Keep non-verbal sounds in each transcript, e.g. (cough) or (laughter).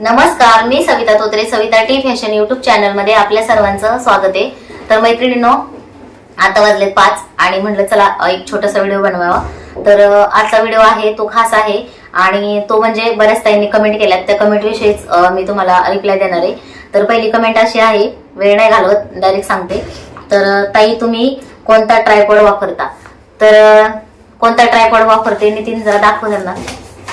नमस्कार मी Savita Totre Savita T fashion YouTube चॅनलमध्ये आपल्या सर्वांचं स्वागत आहे. तर मैत्रिणींनो आता वाजलेत पाच आणि म्हटलं चला एक छोटासा व्हिडिओ बनवावा. तर आजचा व्हिडिओ आहे तो खास आहे आणि तो म्हणजे बऱ्याच ताईंनी कमेंट केल्यात. त्या कमेंट विषयीच मी तुम्हाला रिप्लाय देणार आहे. तर पहिली कमेंट अशी आहे वेळ नाही घालवत डायरेक्ट सांगते. तर ताई तुम्ही कोणता ट्रायपॉड वापरता? तर कोणता ट्रायपॉड वापरते? नितीन जरा दाखव त्यांना.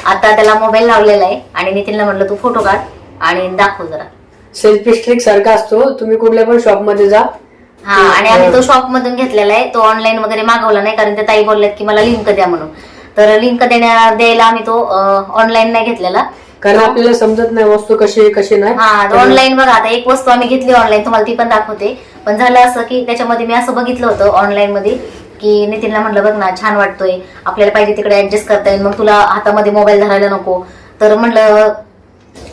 आता त्याला मोबाईल लावलेला आहे आणि नितीनला म्हटलं तू फोटो काढ आणि दाखव जरा. सेल्फी स्टिक सारखा असतो. तुम्ही कुठल्या पण शॉपमध्ये जा. हा आणि आम्ही तो शॉप मधून घेतलेला आहे. तो ऑनलाईन वगैरे मागवला नाही कारण त्या ताई बोलल्यात की मला लिंक द्या म्हणून. तर लिंक देण्या द्यायला आम्ही तो ऑनलाईन नाही घेतलेला. कारण आपल्याला समजत नाही वस्तू कशी कशी नाही. हा ऑनलाईन बघा आता एक वस्तू आम्ही घेतली ऑनलाईन तुम्हाला ती पण दाखवते. पण झालं असं की त्याच्यामध्ये मी असं बघितलं होतं ऑनलाईन मध्ये. की नितीनला म्हटलं बघ ना छान वाटतोय. आपल्याला पाहिजे तिकडे ऍडजस्ट करता येईल. मग तुला हातामध्ये मोबाईल धरायला नको. तर म्हटलं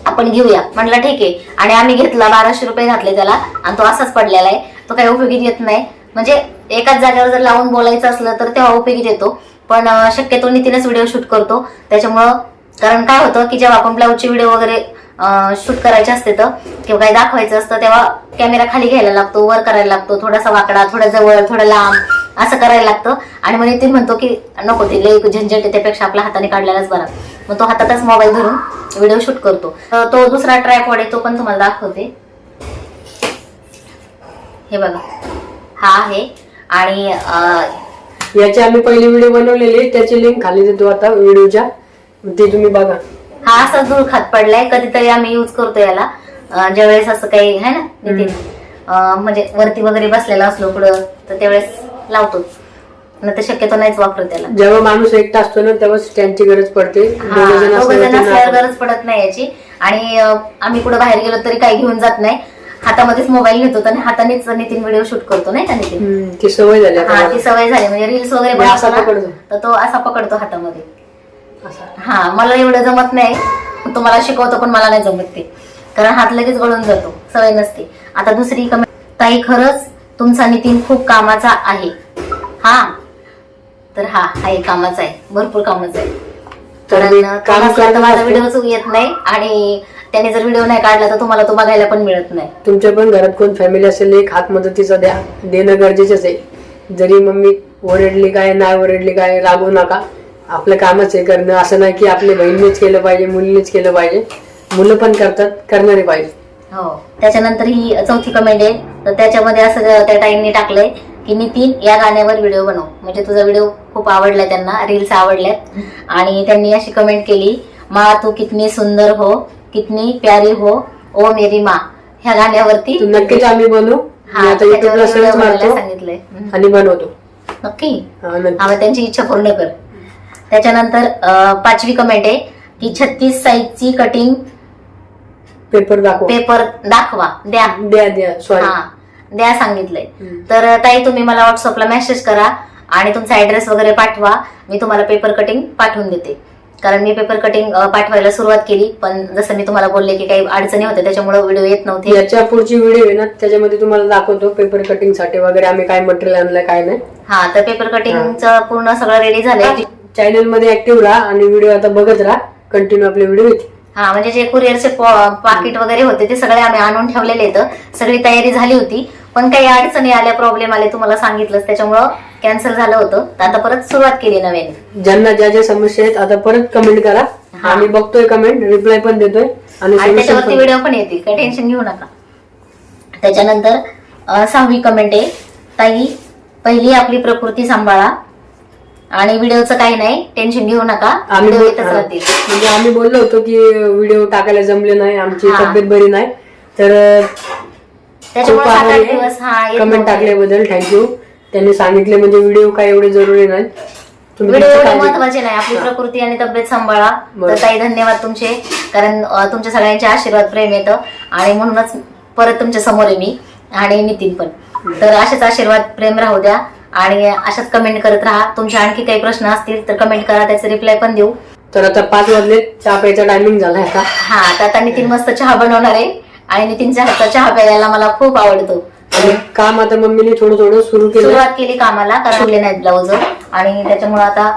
आपण घेऊया. म्हटलं ठीक आहे. आणि आम्ही घेतला बाराशे रुपये घातले त्याला. आणि तो असाच पडलेला आहे. तो काही उपयोगीत येत नाही. म्हणजे एकाच जागेवर जर लावून बोलायचं असलं तर तेव्हा उपयोगीत येतो. पण शक्यतो नितीनच व्हिडिओ शूट करतो. त्याच्यामुळं कारण काय होतं की जेव्हा आपण ब्लाऊजचे व्हिडिओ वगैरे शूट करायचे असते तर किंवा काही दाखवायचं असतं तेव्हा कॅमेरा खाली घ्यायला लागतो वर करायला लागतो. थोडासा वाकडा थोडा जवळ थोडा लांब. असं करायला लागतं. आणि मग नितीन म्हणतो की नको ते लई झंझट त्यापेक्षा आपल्या हाताने काढलेलाच बरा. मग तो हातातच मोबाईल धरून व्हिडिओ शूट करतो. तो दुसरा ट्रायपॉड आहे तो पण तुम्हाला दाखवते. हे बघा. हा आहे. आणि याची आम्ही पहिली व्हिडिओ बनवलेली त्याची लिंक खाली देतो आता व्हिडिओच्या ते तुम्ही बघा. हा असा धूळ खात पडलाय. कधीतरी आम्ही युज करतो याला. ज्यावेळेस असं काही आहे ना नितीन म्हणजे वरती वगैरे बसलेला असलो पुढं तर त्यावेळेस लावतो नाही तर शक्यतो नाहीच वापरत त्याला. जेव्हा माणूस एकटा असतो ना तेव्हा स्टँडची गरज पडते. हा, दोघं जण दोघं जण असल्यावर असल्यावर त्यांना- गरज पडत नाही याची. आणि अं, आम्ही कुठं बाहेर गेलो तरी काही घेऊन जात नाही. हातामध्येच मोबाईल घेतो आणि हातानेच नितीन व्हिडिओ शूट करतो नाही का नितीन? हम्म, ती सवय झाली हा. ती सवय झाली. म्हणजे रील्स वगैरे मी असा बनवतो ना, पकडतो. तर तो असा पकडतो हातामध्ये. असा. हा मला एवढं जमत नाही. तो मला शिकवतो पण मला नाही जमत ते. कारण हात लगेच गळून जातो. सवय नसते. आता दुसरी कमेंट ताई खरंच तुमचा नितीन खूप कामाचा आहे. हा? तर हा हा एक कामाचा आहे. भरपूर कामाचा आहे. कारण काम नसला तर माझा असतो. व्हिडिओ येत नाही आणि त्याने जर व्हिडिओ नाही काढला तर तुम्हाला तो बघायला पण मिळत नाही. तुमच्या पण घरात कोण फॅमिली असेल एक हात मदतीचा द्या. देणं गरजेचंच आहे. जरी मम्मी ओरडली काय नाही ओरडली काय रागवू नका. आपलं कामच आहे करणं. असं नाही की आपल्या बहिणीनेच केलं पाहिजे मुलीनेच केलं पाहिजे. मुलं पण करतात करणारे पाहिजे हो. त्याच्यानंतर ही चौथी कमेंट आहे. तर त्याच्यामध्ये असं त्या टाईमनी टाकलंय की नितीन या गाण्यावर व्हिडिओ बनव. म्हणजे तुझा व्हिडिओ खूप आवडलाय त्यांना रील्स आवडल्यात. आणि त्यांनी अशी कमेंट केली मा तू कितनी सुंदर हो कितनी प्यारी हो ओ मेरी मा. ह्या गाण्यावरती नक्कीच आम्ही बनवू. हा सांगितलंय. आणि बनवतो. नक्की? त्यांची इच्छा पूर्ण कर. त्याच्यानंतर पाचवी कमेंट आहे की छत्तीस साईजची कटिंग पेपर दाखव. पेपर दाखवा. द्या. द्या द्या. सॉरी हा. द्या सांगितलंय. तर ताई तुम्ही मला व्हॉट्सअपला मेसेज करा आणि तुमचा ऍड्रेस वगैरे पाठवा. मी तुम्हाला पेपर कटिंग पाठवून देते. कारण मी पेपर कटिंग पाठवायला सुरुवात केली पण जसं मी तुम्हाला बोलले की काही अडचणी होत्या त्याच्यामुळे व्हिडिओ येत नव्हते. याच्या पुढची व्हिडिओ आहे ना त्याच्यामध्ये तुम्हाला दाखवतो पेपर कटिंगसाठी वगैरे आम्ही काय मटेरियल आणलं काय नाही. हा तर पेपर कटिंगचं पूर्ण सगळं रेडी झालंय. चॅनलमध्ये ऍक्टिव्ह राहा आणि व्हिडिओ आता बघत राहा. कंटिन्यू आपले व्हिडिओ येतील हा म्हणजे जे कुरिअरचे पाकिट वगैरे होते ते सगळे आम्ही आणून ठेवलेले आहेत. सगळी तयारी झाली होती. पण काही अडचणी आल्या प्रॉब्लेम आले तुम्हाला सांगितलंच. त्याच्यामुळं कॅन्सल झालं होतं. तर आता परत सुरुवात केली नव्याने. ज्यांना ज्या ज्या समस्या आहेत आता परत कमेंट करा. हा. आम्ही बघतोय कमेंट रिप्लाय पण देतोय. आणि त्याच्यावरती. व्हिडिओ पण येतील काही टेन्शन घेऊ नका. त्याच्यानंतर सहावी कमेंट आहे. ताई पहिली आपली प्रकृती सांभाळा. आणि व्हिडिओचं काही नाही टेन्शन घेऊ नका आम्ही व्हिडिओ बोल- येतच हा. राहतील म्हणजे आम्ही बोललो होतो की व्हिडिओ टाकायला जमले नाही आमची हा. तब्येत बरी नाही तर खूप त्याच्यामुळे सात आभारी आठ दिवस हा येत कमेंट नव्हते. टाकल्याबद्दल थँक्यू त्यांनी सांगितले म्हणजे व्हिडिओ काय एवढे जरुरी नाही तुम्ही व्हिडिओ तुमची एवढे काळजी. महत्त्वाचे नाही आपली प्रकृती आणि तब्येत सांभाळा तर. ताई धन्यवाद तुमचे कारण अं, तुमच्या सगळ्यांचे आशीर्वाद प्रेम येतं आणि म्हणूनच परत तुमच्यासमोर आहे मी आणि नितीन पण तर असेच आशीर्वाद प्रेम राहू द्या आणि अशाच कमेंट करत राहा. तुमचे आणखी काही प्रश्न असतील तर कमेंट करा त्याचे रिप्लाय पण देऊ. तर आता पाच वाजले चहा प्यायचा टायमिंग झालाय आता. हा तर आता नितीन मस्त चहा बनवणार आहे. आणि नितीनच्या हातचा चहा प्यायला मला खूप आवडतो. आणि काम आता मम्मीने थोडं थोडं सुरू केलं सुरुवात केली कामाला कारण शिवले नाहीत ब्लाऊज आणि त्याच्यामुळे आता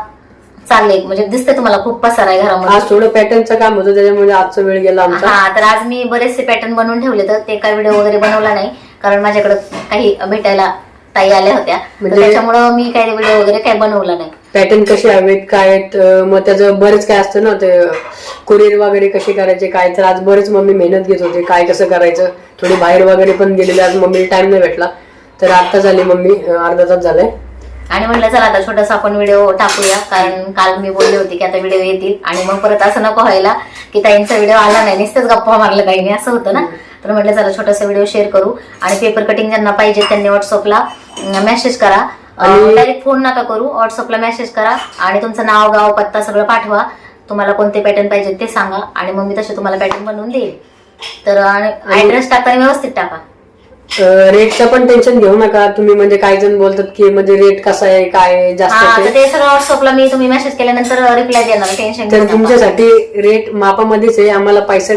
चाललंय. म्हणजे दिसते तुम्हाला खूप पसार आहे घरामध्ये. आज थोडं पॅटर्नचं काम होतं त्याच्यामुळे आजचा वेळ गेला आमचा. हा तर आज मी बरेचसे पॅटर्न बनवून ठेवले तर ते काय व्हिडिओ वगैरे बनवला नाही. कारण माझ्याकडे काही भेटायला ताई आल्या होत्या. तर म्हणजे- त्याच्यामुळं मी काही व्हिडिओ वगैरे काही बनवला नाही. पॅटर्न कसे हवेत काय आहेत अं, मग त्याचं बरेच काय असतं ना ते कुरिअर वगैरे कसे करायचे काय तर आज बरेच मम्मी मेहनत घेत होते काय कसं करायचं थोडी बाहेर वगैरे पण गेलेले आज मम्मीला टाइम नाही भेटला. तर आता झाली मम्मी अं, अर्धा तास झालाय. आणि म्हटलं चला आता छोटासा आपण व्हिडिओ टाकूया कारण काल मी बोलले होते की आता व्हिडिओ येतील. आणि मग परत असं नको व्हायला की ताईंचा व्हिडिओ आला नाही नुसतेच गप्पा मारलं ताईने असं होतं ना. तर म्हटलं चला छोटासा व्हिडिओ शेअर करू. आणि पेपर कटिंग ज्यांना पाहिजे त्यांनी व्हॉट्सअपला मेसेज करा. डायरेक्ट फोन नका करू. व्हॉट्सअपला मेसेज करा आणि तुमचं नाव गाव पत्ता सगळं पाठवा. तुम्हाला कोणते पॅटर्न पाहिजे ते सांगा आणि मग मी तसे तुम्हाला पॅटर्न बनवून देईल. तर ऍड्रेस टाकताना व्यवस्थित टाका. रेटचं पण टेन्शन घेऊ नका. तुम्ही म्हणजे काही जण बोलतात की म्हणजे रेट कसा आहे काय जास्त ते सगळं व्हॉट्सअपला मी तुम्ही मेसेज केल्यानंतर रिप्लाय देणार टेन्शन तर तुमच्यासाठी रेट मापामध्येच आहे. आम्हाला पैसा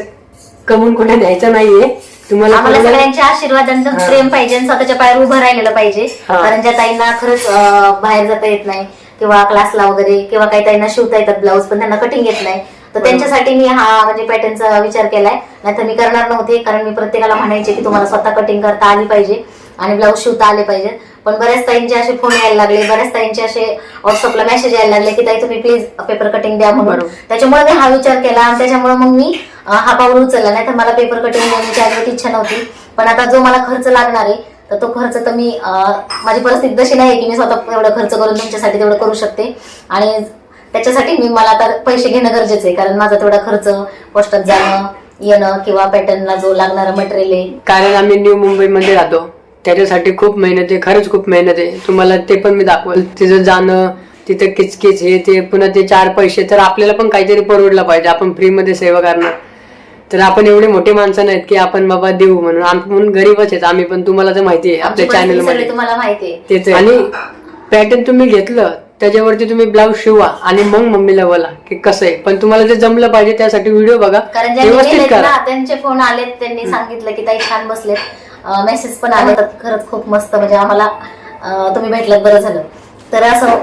कमवून कुठे न्यायचा नाहीये. तुम्हाला आम्हाला कोणाला- सगळ्यांच्या आशीर्वादांचं हा. प्रेम पाहिजे आणि स्वतःच्या पायावर उभं राहिलेलं पाहिजे. हा. कारण ज्या ताईंना खरंच अं, बाहेर जाता येत नाही किंवा क्लासला वगैरे किंवा काही ताईंना शिवता येतात ब्लाऊज पण त्यांना कटिंग येत नाही. तर त्यांच्यासाठी मी हा म्हणजे पॅटर्नचा विचार केलाय. नाहीतर मी करणार नव्हते कारण मी प्रत्येकाला म्हणायचे की तुम्हाला स्वतः कटिंग करता आली पाहिजे आणि ब्लाऊज शिवता आले पाहिजे. पण बऱ्याच ताईंचे असे फोन यायला लागले बऱ्याच ताईंचे असे व्हॉट्सअपला मेसेज यायला लागले की ताई तुम्ही प्लीज पेपर कटिंग द्या म्हणून. त्याच्यामुळे मी हा विचार केला आणि त्याच्यामुळे मग मी हा पाऊल उचलला. नाही तर मला पेपर कटिंग देण्याची अजिबात इच्छा नव्हती. पण आता जो मला खर्च लागणार आहे तर तो खर्च तर मी माझी परिस्थिती तशी नाही की मी स्वतः एवढं खर्च करून तुमच्यासाठी तेवढं करू शकते. आणि त्याच्यासाठी मी मला आता पैसे घेणं गरजेचं आहे कारण माझा तेवढा खर्च पोस्टात जाणं येणं किंवा पॅटर्नला जो लागणारा मटेरियल आहे. कारण आम्ही न्यू मुंबईमध्ये राहतो. त्याच्यासाठी खूप मेहनत आहे खरंच खूप मेहनत आहे. तुम्हाला ते पण मी दाखवल. तिथं जाणं तिथं किचकिच हे ते पुन्हा ते चार पैसे तर आपल्याला पण काहीतरी परवडलं पाहिजे. आपण फ्रीमध्ये सेवा करणार. तर आपण एवढे मोठे माणसं नाहीत की आपण बाबा देऊ म्हणून. आपण गरीबच आहेत आम्ही पण तुम्हाला तर माहिती आहे आपल्या चॅनलमध्ये. तुम्हाला माहिती आहे. तेच आहे. आणि पॅटर्न तुम्ही घेतलं त्याच्यावरती तुम्ही ब्लाऊज शिवा आणि मग मम्मीला बोला की कसं आहे. पण तुम्हाला ते जमलं पाहिजे त्यासाठी व्हिडिओ बघा. कारण ज्यांनी व्यवस्थित गेलेत करा. ना त्यांचे फोन आलेत त्यांनी सांगितलं की ताई छान बसलेत. मेसेज पण आले तर खरंच खूप मस्त. म्हणजे आम्हाला तुम्ही भेटलात बरं झालं. तर असं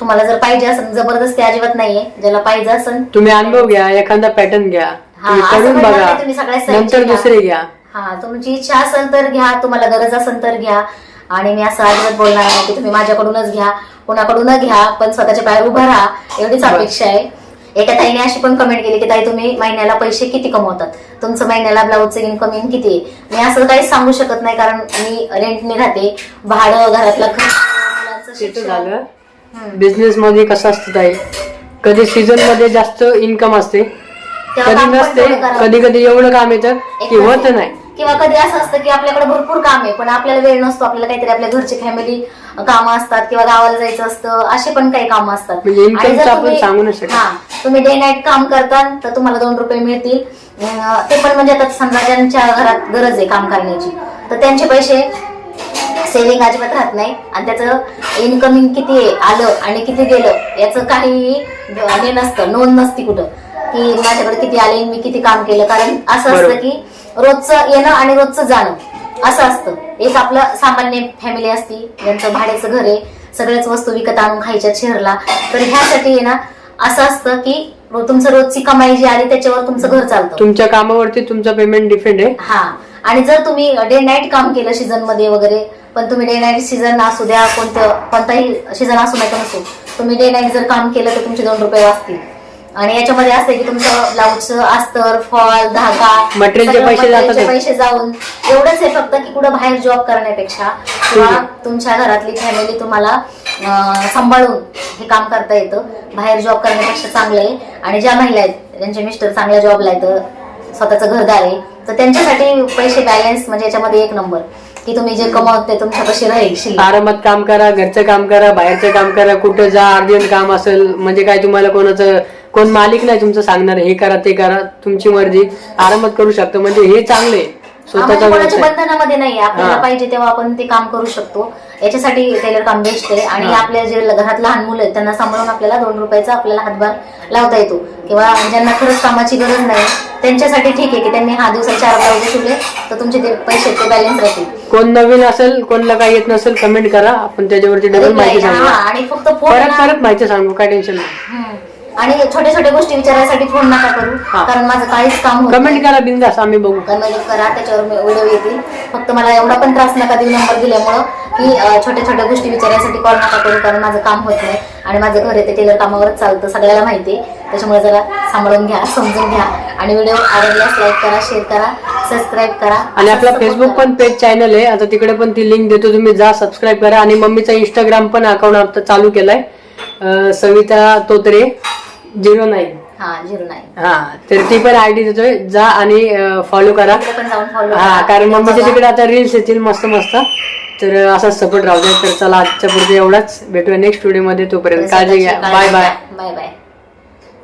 तुम्हाला जर पाहिजे असेल जबरदस्ती अजिबात नाहीये. ज्याला पाहिजे असेल तुम्ही अनुभव घ्या एखादा पॅटर्न घ्या. तुम्ही नंतर. दुसरे घ्या. हा तुमची इच्छा असेल तर घ्या तुम्हाला गरज असेल तर घ्या. आणि मी असं अजिबात बोलणार नाही की तुम्ही माझ्याकडूनच घ्या कोणाकडून घ्या पण स्वतःच्या पायावर उभं राहा. एवढीच अपेक्षा आहे. एका ताईने अशी पण कमेंट केली की ताई तुम्ही महिन्याला पैसे किती कमवतात तुमचं महिन्याला ब्लाऊजचं इन्कमिंग किती आहे मी असं काहीच सांगू शकत नाही कारण मी रेंटने राहते भाडं घरातलं. (laughs) झालं. बिझनेस मध्ये कसं असतं ताई कधी सीझनमध्ये जास्त इन्कम असते तेव्हा कधी नसते. कधी कधी एवढं काम येतं की होत नाही किंवा कधी असं असतं की आपल्याकडे भरपूर काम आहे पण आपल्याला वेळ नसतो आपल्याला काहीतरी आपल्या घरची फॅमिली कामं असतात किंवा गावाला जायचं असतं असे पण काही कामं असतात. म्हणजे आणि जर तुम्ही-. हा तुम्ही डे नाईट काम करता तर तुम्हाला दोन रुपये मिळतील. ते पण म्हणजे आता समजा ज्यांच्या घरात गरज आहे काम करण्याची तर त्यांचे पैसे सेव्हिंग अजिबात राहत नाही. आणि त्याचं इन्कमिंग किती आलं आणि किती गेलं याचं काही हे नसतं नोंद नसती कुठं. की माझ्याकडे किती आले मी किती काम केलं कारण असं असतं. की रोजचं येणं आणि रोजचं जाणं. असं असतं. एक आपलं सामान्य फॅमिली असती ज्यांचं भाड्याचं घर आहे सगळ्याच वस्तू विकत आणून खायच्या शहरला. तर ह्यासाठी ना असं असतं की तुमचं रोजची कमाई जी आली त्याच्यावर तुमचं घर चालतं. तुमच्या कामावरती तुमचं पेमेंट डिपेंड आहे. हा. आणि जर तुम्ही डे नाईट काम केलं सीझनमध्ये वगैरे पण तुम्ही डे नाईट सीझन असू द्या कोणतं कोणताही सीझन असू नका नसू. तुम्ही डे नाईट जर काम केलं तर तुमचे दोन रुपये वाचतील. आणि याच्यामध्ये असते की तुमचं ब्लाऊजचं अस्तर फॉल धागा Material चे सगळं पैसे. पैसे जाऊन. एवढंच आहे फक्त की कुठं बाहेर जॉब करण्यापेक्षा किंवा तुमच्या घरातली फॅमिली तुम्हाला सांभाळून हे काम करता येतं. बाहेर जॉब करण्यापेक्षा चांगलं आहे. आणि ज्या महिला आहेत ज्यांचे मिस्टर चांगल्या जॉबला आहेत स्वतःचं घरदार आहे तर त्यांच्यासाठी पैसे बॅलन्स म्हणजे याच्यामध्ये एक नंबर की तुम्ही जे कमावत ते तुमच्या कशी राहील शिल्लक. आरामात काम करा घरचं काम करा बाहेरचं काम करा कुठं जा अर्जंट काम असेल म्हणजे काय तुम्हाला कोणाचं कोण मालिक नाही तुमचं सांगणार हे करा ते करा तुमची मर्जी. आरामात करू शकता म्हणजे हे चांगले स्वतःचा कोणाच्या व्यवसाय. बंधनामध्ये नाही आपल्याला हा. पाहिजे तेव्हा आपण ते काम करू शकतो. याच्यासाठी टेलर काम बेस्ट आहे आणि. आपल्या जे घरात लहान मुलं आहेत त्यांना सांभाळून आपल्याला दोन रुपयाचा आपल्याला हातभार लावता येतो. किंवा ज्यांना खरंच कामाची गरज नाही त्यांच्यासाठी ठीक आहे की त्यांनी हा दिवसात चार ब्लाऊज शिवले तर तुमचे ते पैसे ते बॅलन्स राहतील. कोण नवीन असेल कोणला काही येत नसेल कमेंट करा. आपण त्याच्यावरती डबल माहिती सांगू. आणि फक्त फोन परत परत माहिती सांगू. काय टेन्शन नाही. हम्म. आणि छोट्या छोट्या गोष्टी विचारायसाठी फोन नका करू हा. कारण माझं काहीच काम होत कमेंट करा बिंदास आम्ही बघू. कमेंट करा त्याच्यावर व्हिडिओ येतील फक्त मला एवढा पण त्रास नका देऊ नंबर दिल्यामुळं की अं, छोट्या छोट्या गोष्टी विचारायसाठी कॉल नका करू कारण माझं काम होत नाही. आणि माझं घर आहे ते टेलर कामावरच चालतं सगळ्याला माहिती आहे. त्याच्यामुळे जरा सांभाळून घ्या (laughs) समजून घ्या. आणि व्हिडिओ आवडल्यास लाईक करा शेअर करा सबस्क्राईब करा. आणि आपला support फेसबुक करा. पण पेज चॅनल आहे. आता तिकडे पण ती लिंक देतो. तुम्ही जा सबस्क्राईब करा. आणि मम्मीचा इंस्टाग्राम पण अकाउंट आता चालू केलाय. अं, सविता तोत्रे. Zero nine. हा झिरो नाईन. हा तर ती पण आयडी देतोय. जा आणि फॉलो करा. पण जाऊन हा कारण मम्मीच्या तिकडे आता रील्स येतील मस्त मस्त. तर असाच सपोर्ट राहू द्या. तर चला आजच्या पुरते एवढाच. भेटूया नेक्स्ट व्हिडिओमध्ये. तोपर्यंत काळजी घ्या. Bye bye bye bye